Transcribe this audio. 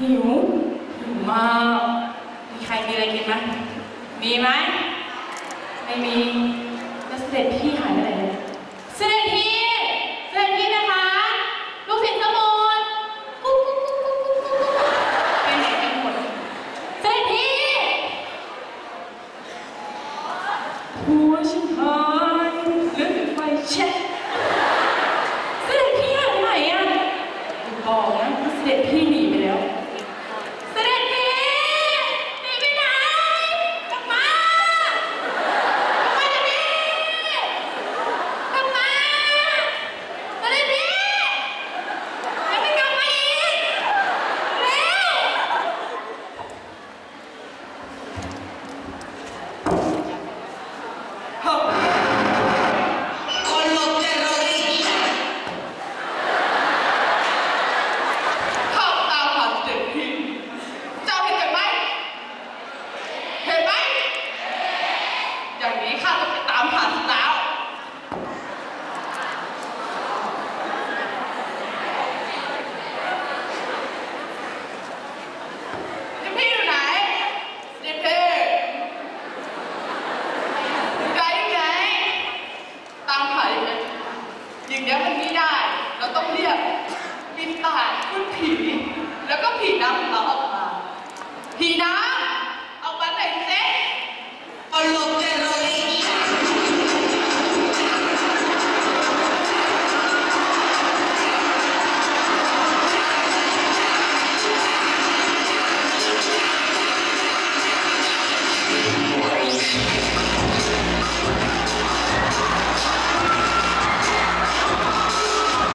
หิวหิวมากมีใครมีอะไรกินไหมมีไหมไม่มีแล้วเสด็จพี่หายไปไหนเนี่ยเสด็จพี่เสด็จพี่นะคะ ลูกศิษย์สมุนกุ๊กกุ๊กกุ๊กกุ๊กกุ๊กกุ๊กไปไหนกันหมดเสด็จพี่หัวฉันหายเหลือแต่ไฟแช็คเสด็จพี่หายไปไหนอะอย่าบอกนะว่าเสด็จพี่หนีไปแล้ว เสด็จพี่หนีไปไหนกลับมากลับมาเดี๋ยวนี้กลับมาเสด็จพี่ยังไม่กลับมาอีกเร็ว con lo terrorista เข้าตามหาเสด็จพี่เจ้าเห็นกันไหม เห็นไหม อย่างนี้ข้าต้องไปตามหาสาวเสด็จพี่อยู่ไหนเสด็จพี่อยู่ไหนอยู่ไหนตามหายังไงอย่างนี้ยมันไม่ได้ เราต้องเรียกปีศาจพูดผี แล้วก็ผีน้ำของเราออกมาผีน้ำ